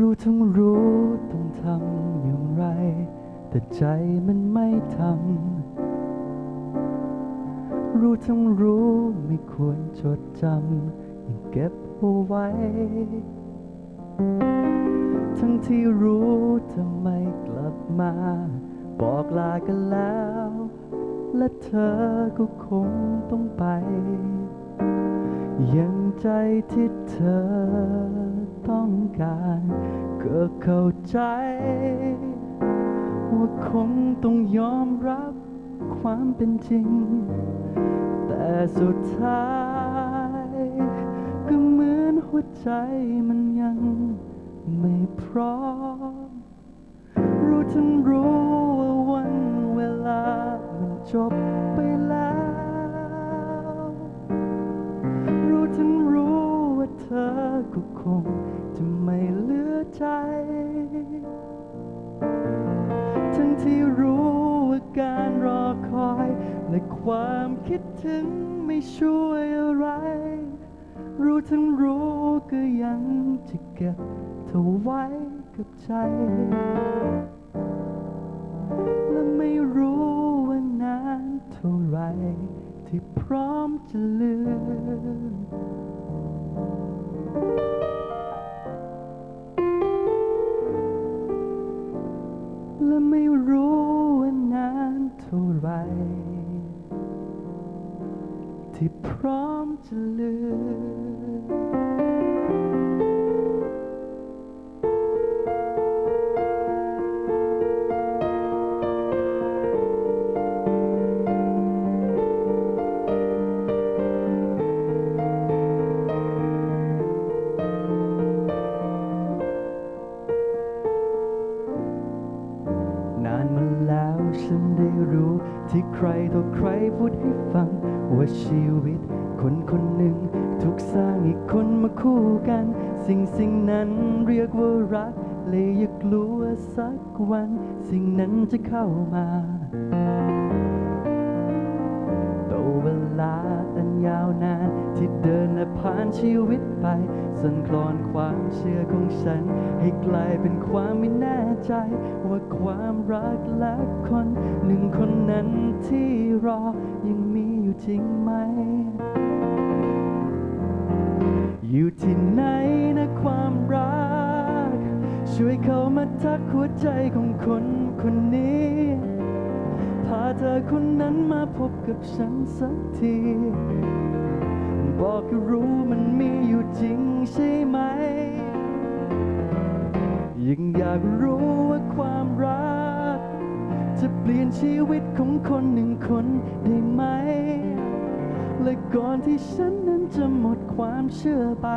รู้ทั้งรู้ต้องทำอย่างไร แต่ใจมันไม่ทำ รู้ทั้งรู้ไม่ควรจดจำยังเก็บเอาไว้ ทั้งที่รู้จะไม่กลับมา บอกลากันแล้ว และเธอก็คงต้องไป ยังใจที่เธอ ต้องการ ก็เข้าใจ ว่าคงต้องยอมรับความเป็นจริง แต่สุดท้าย ก็เหมือนหัวใจมันยังไม่พร้อม รู้ทั้งรู้ว่าวันเวลามันจบไปแล้ว รู้ทั้งรู้ว่าเธอก็คง ใจ ทั้งที่รู้ว่าการรอคอยและความคิดถึงไม่ช่วยอะไร รู้ทั้งรู้ก็ยังจะเก็บเธอไว้กับใจ และไม่รู้ว่านานเท่าไรที่พร้อมจะลืม และไม่รู้ว่านานเท่าไร ที่พร้อมจะลืม ว่าชีวิต คนคนหนึ่งถูกสร้างอีกคนมาคู่กัน สิ่งสิ่งนั้นเรียกว่ารักเลยอย่ากลัวสักวัน สิ่งนั้นจะเข้ามา เวลาอันยาวนาน ที่เดินและผ่านชีวิตไป สั่นคลอนความเชื่อของฉัน ให้กลายเป็นความไม่แน่ใจ ว่าความรักและคน หนึ่งคนนั้นที่รอยังมีอยู่จริงไหม อยู่ที่ไหนนะความรัก ช่วยเข้ามาทักหัวใจของคนคนนี้ เธอคนนั้นมาพบกับฉันสักที บอกให้รู้มันมีอยู่จริงใช่ไหม ยังอยากรู้ว่าความรัก จะเปลี่ยนชีวิตของคนหนึ่งคนได้ไหม และก่อนที่ฉันนั้นจะหมดความเชื่อไป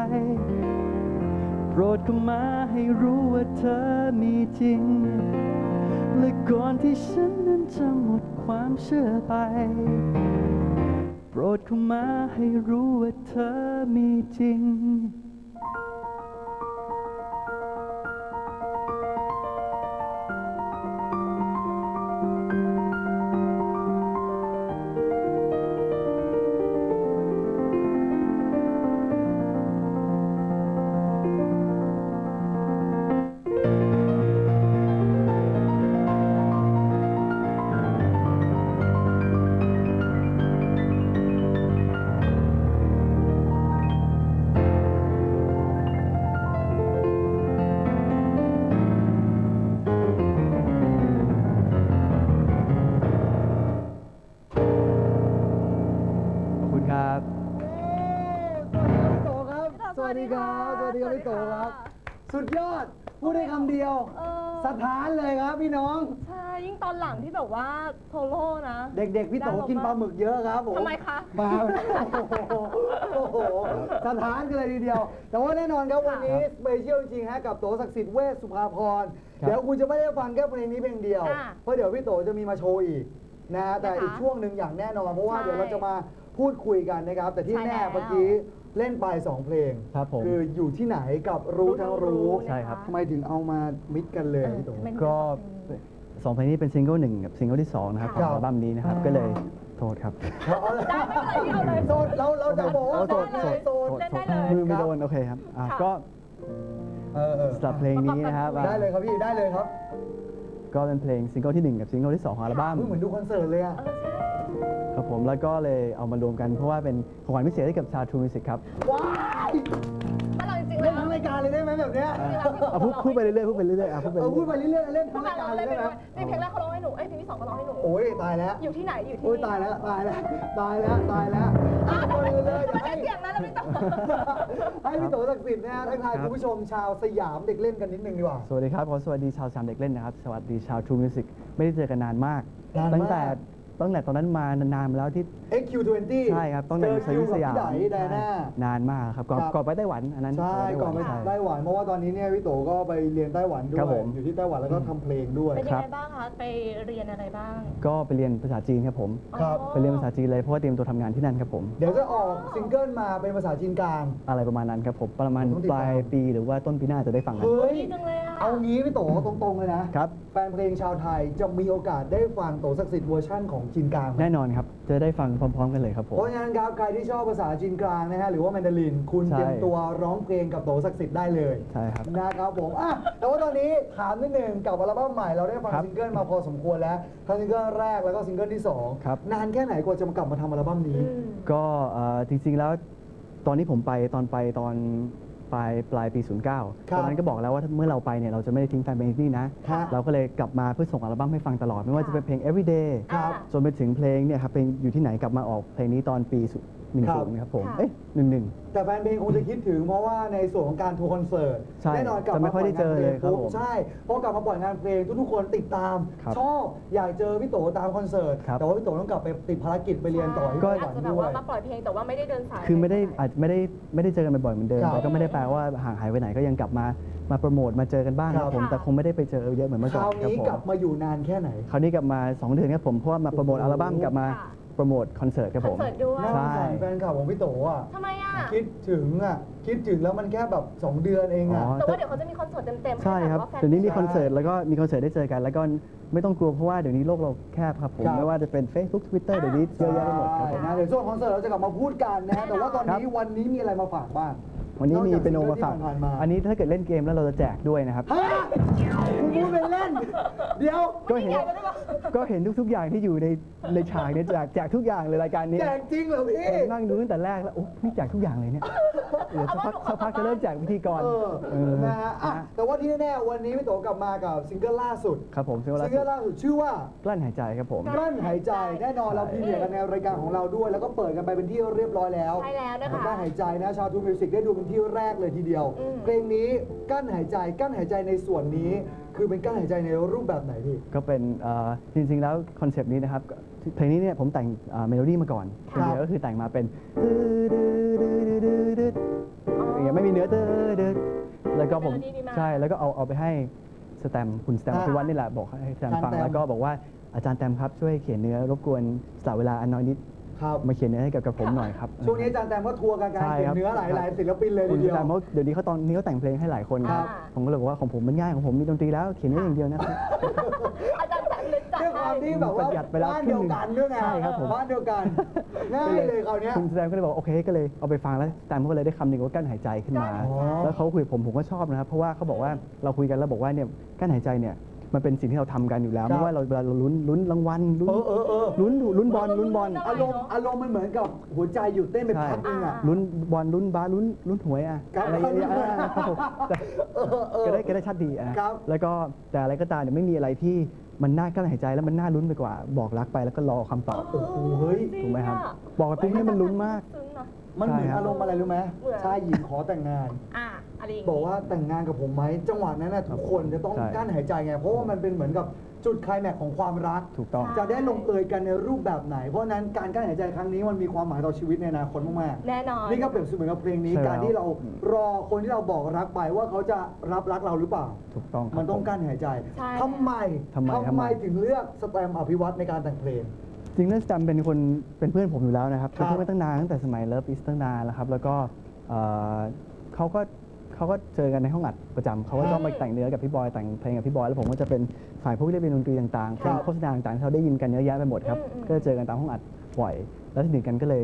โปรดเข้ามาให้รู้ว่าเธอมีจริง และก่อนที่ฉัน จะหมดความเชื่อไป โปรดเข้ามาให้รู้ว่าเธอมีจริง ดีครับสวัสดีครับพี่โตครับ สุดยอดพูดได้คำเดียวเออสถานเลยครับพี่น้อง ใช่ ยิ่งตอนหลังที่แบบว่าโซโล่นะ เด็กๆ พี่โตกินปลาหมึกเยอะครับผมทำไมคะมาโอ้โห สถานกันเลยทีเดียว แต่ว่าแน่นอนครับวันนี้สเปเชียลจริงๆฮะกับโตศักดิ์สิทธิ์เวชสุภาพรครับเดี๋ยวคุณจะไม่ได้ฟังแค่เพลงนี้เพลงเดียวค่ะเพราะเดี๋ยวพี่โตจะมีมาโชว์อีกนะฮะแต่นะคะอีกช่วงหนึ่งอย่างแน่นอน เพราะว่าใช่เดี๋ยวเราจะมาพูดคุยกันนะครับ แต่ที่ใช่แน่แล้วเมื่อกี้ เล่นไปสองเพลงครับผมคืออยู่ที่ไหนกับรู้ทั้งรู้ใช่ครับทำไมถึงเอามามิดกันเลยเออพี่โตเป็นก็สองเพลงนี้เป็นซิงเกิลหนึ่งกับซิงเกิลที่สองนะครับขคอรังบอัลบั้มนี้นะครับอ่าก็เลยโทษครับเอาเลยได้ไม่เป็นไรพี่เอาเลยโสดเราเราจะบอกว่าโทษได้เลยโทโสษดเล่นได้เลยมือไม่โดนโอเคครับอะค่ะก็เออเออสำหรับเพลงนี้นะครับได้เลยครับพี่ได้เลยครับ ก็เป็นเพลงซิงเกิลที่หนึ่งกับซิงเกิลที่สองของอัลบั้มเฮ้ยเหมือนดูคอนเสิร์ตเลยอะเออใช่ครับผมแล้วก็เลยเอามารวมกันเพราะว่าเป็นของขวัญพิเศษให้กับชาวทรูมิสิกครับ ว้ายถ้า เราจริงๆเล่แล้นวทั้งรายการเลยได้ไหมแบบเนี้ยเอาพูดพูดไปเรื่อยๆพูดไปเรื่อยๆอะพูดไปเออเรื่พูดอยไปเรื่อยๆเล่นพวทั้กงเรารายการเลเล่ยนได้ไปไหมด้วยนี่เพลงแรกเขาร้องให้หนูเอ้ยเพลงที่สองเขาร้องให้หนู โอ้ยตายแล้ว อยู่ที่ไหนอยู่ที่โอ้ยตายแล้วตายแล้วตายแล้วตายแล้วอะก่อนอื่นเลยเดี๋ยวไม่ให้ ได้เสียงนั้นแล้วไม่ต้อง ให้พี่โตศักดิ์สิทธิ์นะฮะทักทายคุณผู้ชมชาวสยามเด็กเล่นกันนิดนึงดีกว่า ๆสวัสดีครับขอสวัสดีชาวสามเด็กเล่นนะครับ สวัสดีชาวทรูมิสิกไม่ได้เจอกันนานมาก นานมาก ตั้งแต่ ตั้งแต่ตอนนั้นมานานๆมาแล้วที่ XQ20 ใช่ครับต้องในเจอสคิวิวตกับสยามพี่ไดไดน่า นานมากครับก่อนครับ ก่อนไปไต้หวันอันนั้นใช่ก่อนไปใช่ไต้หวันเพราะว่าตอนนี้เนี่ยพี่โตก็ไปเรียนไต้หวันด้วครัยบผม อยู่ที่ไต้หวันแล้วก็ทำเพลงด้วย เป็นคยัรังบไงบ้างคะ ไปเรียนอะไรบ้าง ก็ไปเรียนภาษาจีนครับผม ครับอ๋อไปเรียนภาษาจีนเลยเพราะว่าเตรียมตัวทำงานที่นั่นครับผม เดี๋ยวจะออกซิงเกิลมาเป็นภาษาจีนกลาง อะไรประมาณนั้นครับผมประมาณต้องติดปตาม ลายปีหรือว่าต้นปีหน้าจะได้ฟังกันเฮ้ย ดีจังเลยอะ เอางี้พี่โตตรงๆเลยนะ ครับ แฟนเพลงชาวไทยจะมีโอกาสได้ฟังโตศักดิ์สิทธิ์เวอร์ชั่นของจีนกลางไหมแน่นอนครับ จะได้ฟังพร้อม ๆ กันเลยครับผม เพราะฉะนั้นครับใครที่ชอบภาษาจีนกลางนะฮะหรือว่าแมนดาริน คุณใช่ เตรียมตัวร้องเพลงกับโตศักดิ์สิทธิ์ได้เลยใช่ครับ นะครับผมอะแต่ว่าตอนนี้ถามนิดนึงกับอัลบั้มใหม่เราได้ฟังครับซิงเกิลมาพอสมควรแล้วทั้งซิงเกิลแรกแล้วก็ซิงเกิลที่สองครับ นานแค่ไหนกว่าจะมากลับมาทำอัลบั้มนี้อืมก็เอ่อจริงๆแล้วตอนนี้ผมไปตอนไปตอน ปลายปลายปี 09ครับตอนนั้นก็บอกแล้วว่าถ้าเมื่อเราไปเนี่ยเราจะไม่ได้ทิ้งแฟนเพลงที่นี่นะครับเราก็เลยกลับมาเพื่อส่งอัลบั้มให้ฟังตลอด ไม่ว่าจะเป็นเพลง everyday ครับจนไปถึงเพลงเนี่ยครับเพลงอยู่ที่ไหนกลับมาออกเพลงนี้ตอนปีหนึ่งครัศูบนย์ครับผมค่ะเอ้ยหนึ่งหนึ่ง แต่แฟนเพลงคงจะคิดถึงเพราะว่าในส่วนของการทัวร์คอนเสิร์ตใช่แน่นอนกลับจะไม่มาค่อยได้เจอเลยครับปุ๊ผมใช่พอกลับมาปล่อยงานเพลงทุกๆคนติดตาม ครับชอบอยากเจอพี่โตตามคอนเสิร์ตครับ แต่ว่าพี่โตต้องกลับไปติดภารกิจไปเรียนต่อที่ก็ ไต้หอาจวันจะแบบด้วว่าย มาปล่อยเพลงแต่ว่าไม่ได้เดินสายคือไม่ได้ปหนอาจไม่ได้ไม่ได้เจอกันบ่อยๆเหมือนเดิมครับแต่ก็ไม่ได้แปลว่าห่างหายไปไหนก็ยังกลับมามาโปรโมทมาเจอกันบ้างคครัรับ บผมแต่คงไม่ได้ไปเจอเยอะเหมือนเมื่อคก่อนราวครับนี้ผมกลับมาอยู่นานแค่ไหน คราวนี้กลับมา 2 เดือนครับผมเพราะว่ามาโปรโมทอัลบั้มกลับมาค่ะ โปรโมทคอนเสิร์ตครับคผอนม เสิร์ตด้วยน่าสงใช่สารแฟนคลับของพี่โตอะ ทำไมอะ คิดถึงอะ คิดถึงแล้วมันแค่แบบ 2 เดือนเองอะ อ๋อ แต่ว่าเดี๋ยวเขาจะมีคอนเสิร์ตเต็มๆใช่ครับห้แว่าแฟเดี๋ยวนี้มีใช่คอนเสิร์ตแล้วก็มีคอนเสิร์ตได้เจอกัน แล้วก็ไม่ต้องกลัวเพราะว่าเดี๋ยวนี้โลกเราแคบครับผมครับ ไม่ว่าจะเป็น Facebook Twitter เดี๋ยวนี้เยอะแยะไปหมดครับผม ใช่นะเดี๋ยวช่วงคอนเสิร์ตเราจะกลับมาพูดกันนะ แต่ว่าตอนนี้วันนี้มีอะไรมาฝากบ้างวันนี้มีอกจเป็นโนมาฝากที่ผ่นๆมาอันนี้ถ้าเกิดเล่นเกมแล้วเราจะแจกด้วยนะครับ ฮะคุณ พูดเป็นเล่น เดี๋ยวก็เห็นก็เห็นทุก ๆ อย่างที่อยู่ในในฉากเนี่ยแจกแจกทุกอย่างเลยรายการนี้แจกจริงเหรอพี่ นั่งดูตั้งแต่แรกแล้วโอ้พี่แจกทุกอย่างเลยเนี่ยเดี๋ยวสักพักสักพักจะเริ่มแจกพิธีกรเออเออนะฮะอะแต่ว่าที่แน่ๆวันนี้พี่โตกลับมากับซิงเกิลล่าสุด ครับผมซิงเกิลซิงเกิลล่าล่าสุดชื่อว่า กลั้นหายใจครับผม กลั้นหายใจแน่นอนเราพรีเมียร์กันในรายการของเราด้วย แล้วก็เปิดกันไปเป็นที่เรียบร้อยแล้วใช่แล้วนะคะกลั้นหายใจนะชาวทูมิวสิกได้ดูเป็นที่แรกเลยทีเดียว อืม เพลงนี้กั้นหายใจกั้นหายใจในส่วนนี้คือเป็นกั้นหายใจในรูปแบบไหนพี่ ก็เป็นเอ่อจริงๆแล้วคอนเซปต์นี้นะครับเพลงนี้เนี่ยผมแต่งเมโลดี้มาก่อนครับเดียวก็คือแต่งมาเป็นอย่างเงี้ยไม่มีเนื้อเด้อเด้อแล้วก็ผมเมโลดี้ดีมากใช่แล้วก็เอาเอาไปให้สแตมป์คุณสแตมป์อ่าพิวัฒน์นี่แหละบอกให้สแตมป์ฟังอาจารย์แตมแล้วก็บอกว่าอาจารย์แตมครับช่วยเขียนเนื้อรบกวนสละเวลาอันน้อยนิด ครับมาเขียนเนื้อให้กับกับผมหน่อยครับ ช่วงนี้อาจารย์แตมก็ทัวร์กันการใช่เขียครับนเนื้อหลายหลายศิลปินเลยคุทีณเดียวแต่เพราะเดี๋ยวนี้เขาตอนนี้เขาแต่งเพลงให้หลายคนครับผมก็เลยบอกว่าของผมมันง่ายของผมมีดนตรีแล้วเขียนเนื้ออย่างเดียวนะครับอาจารย์แสนเลยจัดด้วยความให้ที่แบบว่าประหยัดไปแล้วบ้านเดียวกันด้วยไงใช่ครับผมบ้านเดียวกันง่ายเลยคราวเนี้ยคุณแซมก็เลยบอกโอเคก็เลยเอาไปฟังแล้วแซมก็เลยได้คำหนึ่งว่ากั้นหายใจขึ้นมาอ๋อแล้วเขาคุยกับผมผมก็ชอบนะครับเพราะว่าเขาบอกว่าเราคุยกันแล้วบอกว่าเนี่ยกั้นหายใจเนี่ย มันเป็นสิ่งที่เราทำกันอยู่แล้วครับไม่ว่าเราเวลาเราลุ้นลุ้นรางวัลลุ้นเออเออเออ ลุ้นลุ้นบอลลุ้นบอลอารมณ์อารมณ์มันเหมือนกับหัวใจหยุดเต้นไปใช่พักนึงอะ ลุ้นบอลลุ้นบาสลุ้นลุ้นหวยอะครับอะไรอย่างเงี้ยอ่าครับผมแต่เออเออก็ได้ก็ได้ชัดดีอะครับ แล้วก็แต่อะไรก็ตามเนี่ยไม่มีอะไรที่มันน่ากั้นหายใจแล้วมันน่าลุ้นไปกว่า บอกรักไปแล้วก็รอคำตอบ โอ้โหเฮ้ย ถูกไหมครับ บอกไปปุ๊บนี่มันลุ้นมาก ซึ้งเนอะ มันเหมือนใช่ครับอารมณ์อะไรรู้ไหมเหมือน ชายหญิงขอแต่งงาน อะอะไรอย่างบอกงี้ ว่าแต่งงานกับผมไหมจังหวะนั้นนะทุกคนจะต้องใช่ กั้นหายใจไง เพราะว่ามันเป็นเหมือนกับจุดไคลแม็กซ์ของความรัก ถูกต้องจะได้ลงเอยกันในรูปแบบไหน เพราะฉะนั้นการกั้นหายใจครั้งนี้มันมีความหมายต่อชีวิตในอนาคตมากๆแน่นอนนี่ก็เปรียบเสมือนกับเพลงนี้ ใช่แล้ว การที่เรารอคนที่เราบอกรักไปว่าเขาจะรับรักเราหรือเปล่า ถูกต้องครับมันต้องผ กั้นหายใจใช่ ทำไมทำไมทำไม ถึงเลือกสแตมป์อภิวัตในการแต่งเพลง จริงๆแล้วสแตมเป็นคนเป็นเพื่อนผมอยู่แล้วนะครับครับเป็นเพื่อนมาตั้งนานตั้งแต่สมัยเลิฟอีสตั้งนานแล้วครับ แล้วก็เอ่อเขาก็เขาก็เจอกันในห้องอัดประจำเขาก็ชอบมาแต่งเนื้อกับพี่บอยแต่งเพลงกับพี่บอยแล้วผมก็จะเป็นฝ่ายพวกที่เล่นดนตรีต่างๆเพลงครับโฆษณาต่างๆที่เราได้ยินกันเยอะแยะไปหมดครับอืมอืมก็จะเจอกันตามห้องอัดบ่อย แล้วสนิทกันก็เลย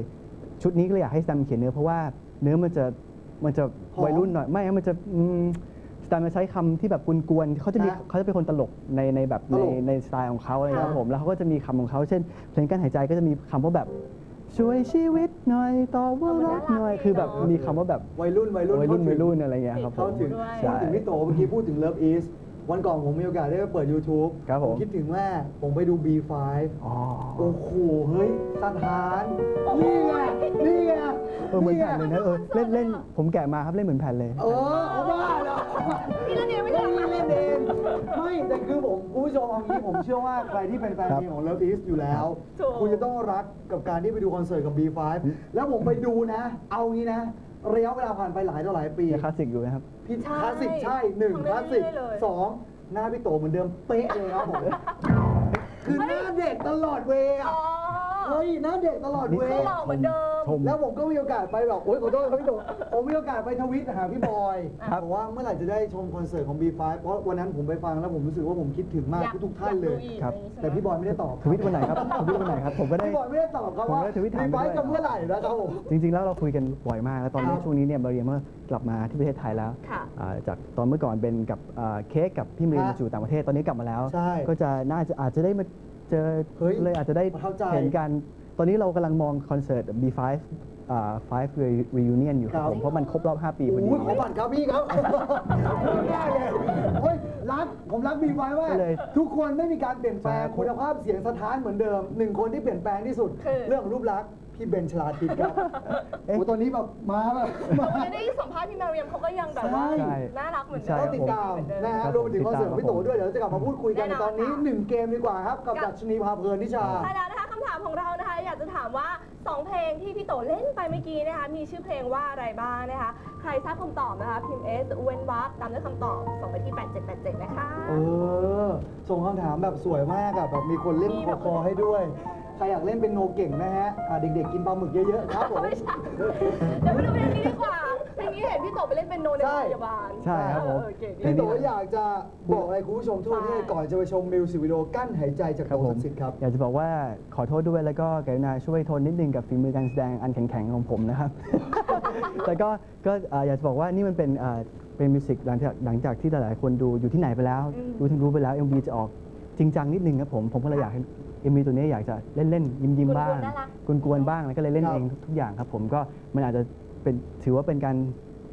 ชุดนี้ก็เลยอยากให้สแตมเขียนเนื้อเพราะว่าเนื้อมันจะมันจะหอมวัยรุ่นหน่อยไม่ครับมันจะอืม สแตมจะใช้คำที่แบบกวนๆเขาจะมีนะเขาจะเป็นคนตลกในในแบบตในลก ในสไตล์ของเขาอะไรครับค่ะผมแล้วเขาก็จะมีคำของเขาเช่น เพลงกั้นหายใจก็จะมีคำว่าแบบช่วยชีวิตหน่อยต่อว่ารักหน่อยคือแบบมีคำว่าแบบวัยรุ่นวัยรุ่นวัยรุ่นเข้าถึงวัยรุ่นอะไรเงี้ยครับผเข้ามถึงด้วยพูดถึงพี่โตเมื่อกี้พูดถึง Love Is วันก่อนผมมีโอกาสได้ไปเปิด YouTube ครับผม คิดถึงว่าผมไปดู B5 อ๋อโอ้โห เฮ้ยสถาน นี่ไง นี่ไงเออเหมือนไงแผ่นเลยนะเออเล่นเล่นผมแกะมาครับเล่นเหมือนแผ่นเลย เออเอาบ้าเหรอพี่เล่นเองไม่ไม่ได้ได้เล่นเองไม่แต่คือผมคุณผู้ชมเอางี้ผมเชื่อว่าใครที่เป็นแฟนครับเพลงของ Love Is อยู่แล้วถูกคุณจะต้องรักกับการที่ไปดูคอนเสิร์ตกับ B5 แล้วผมไปดูนะ เอางี้นะ ระยะเวลาผ่านไปหลายต่อหลายปียังคลาสสิกอยู่นะครับพี่ใช่คลาสสิกใช่หนึ่งทำคได้ลาสสิกเรื่อยๆเลยสองหน้าพี่โตเหมือนเดิมเป๊ะเลยครับผมคือหน้าเด็กตลอดเวย์อะอ๋อ เฮ้ยหน้าเด็กตลอดเวคือย์หล่อเหมือนเดิมชมแล้วผมก็มีโอกาสไปแบบโอ๊ยขอโทษครับพี่โตผมมีโอกาสไปทวิตหาพี่บอยครับบอกว่าเมื่อไหร่จะได้ชมคอนเสิร์ตของ B5 เพราะวันนั้นผมไปฟังแล้วผมรู้สึกว่าผมคิดถึงมากอยากทุกๆท่านเลยอยากดูอีกครับอะไรอย่างงี้ใช่ไหมแต่พี่บอยไม่ได้ตอบทวิตวันไหนครับทวิตวันไหนครับผมก็ได้พี่บอยไม่ได้ตอบครับผมว่าก็ได้ทวิตถาม B5 ไปด้วยจะเมื่อไหร่นะครับผมจริง ๆ แล้วเราคุยกันบ่อยมากแล้วตอนนี้ครับช่วงนี้เนี่ยมาเรียมกลับมาที่ประเทศไทยแล้วค่ะอ่าจากตอนเมื่อก่อนเป็นกับอ่าเค้กกับพี่เมย์ฮะอยู่ต่างประเทศตอนนี้กลับมาแล้วใช่ก็จะน่าจะอาจจะได้มา เจอเฮ้ยเลยอาจจะได้ประทับใจ เห็นกัน ตอนนี้เรากำลังมองคอนเสิร์ต B5 อ่า5 Re- Reunion อยู่ครับ ผมเพราะมันครบรอบ 5 ปีพอดี โอ้ยขอบัตรครับพี่ครับได้เลยเฮ้ยรักผมรักบีไว้ว่าได้เลยทุกคนไม่มีการเปลี่ยนแปลงใช่ คุณภาพเสียงสถานเหมือนเดิมหนึ่งคนที่เปลี่ยนแปลงที่สุด คือ เรื่องของรูปลักษณ์ พี่เบนชลาทิศครับเอ๊ะโอ้ตอนนี้แบบมาแบบมาไม่ได้สัมภาษณ์พี่มาเรียมเขาก็ยังแบบว่าใช่น่ารักเหมือนใช่เดิต้อมงติดตามเหมือนเดิมนะฮะครับรวมไปถึงคอนเสิร์ตของพี่โตติดตามด้วยเดี๋ยวเราจะกลับมาพูดคุยกันแน่นอนตอนนี้ค่ะหนึ่งเกมดีกว่าครับกับกับดัชนีพาเพลินนิชาใช่แล้วนะคะคำถามของเรานะคะ อยากจะถามว่า2เพลงที่พี่โตเล่นไปเมื่อกี้นะคะมีชื่อเพลงว่าอะไรบ้างนะคะใครทราบคำตอบนะคะพิมพ์ S เว้นวรรคตามด้วยคำตอบส่งไปที่ 8787 นะคะเออส่งคำถามแบบสวยมากอะแบบมีคนเล่นมีคแบอบคอให้ด้วย ใครอยากเล่นเป็นโนเก่งนะฮะอ่าเด็กๆกินปลาหมึกเยอะๆครับผม ไม่ใช่เดี๋ยวไปดูเพลงนี้ดีกว่าเพลงนี้เห็นพี่โตไปเล่นเป็นโนในโรงพยาบาลใช่ครับผม เออเก๋ดี พี่โตอยากจะบอกอะไรคุณผู้ชมทั่วประเทศก่อนจะไปชมมิวสิกวิดีโอกั้นหายใจจากครัโตบผศัมกดิ์สิทธิ์ครับ อยากจะบอกว่าขอโทษด้วยแล้วก็กรุณาช่วยทนนิดนึงกับฝีมือการแสดงอันแข็งๆของผมนะครับ แต่ก็ก็เอ่ออยากจะบอกว่านี่มันเป็นเอ่อเป็นมิวสิกหลังจากหลังจากที่หลายๆคนดูอยู่ที่ไหนไปแล้ว อืม ดูถึงรู้ไปแล้ว MV จะออกจริงจังนิดนึงครับผม ผมก็เลยอยากให้ MV ตัวนี้อยากจะเล่นๆยิ้มยิ้มๆบ้างกวนๆน่ารักกวนๆบ้างแล้วก็เลยเล่นครับเองทุกอย่างครับ ผมก็มันอาจจะเป็นถือว่าเป็นการ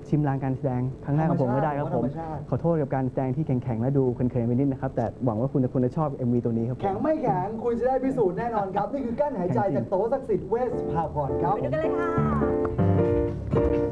ชิมลางการแสดงครั้งแรกของผมก็ได้ครับผมธรรมชาติ ขอโทษกับการแสดงที่แข็งๆและดูเขินๆไปนิดนะครับแต่หวังว่าคุณจะคุณจะชอบ MV ตัวนี้ครับผม แข็งไม่แข็งคุณจะได้พิสูจน์แน่นอนครับ นี่คือกั้นหายใจจากโตศักดิ์สิทธิ์เวสภาพรครับ ไปดูกันเลยค่ะ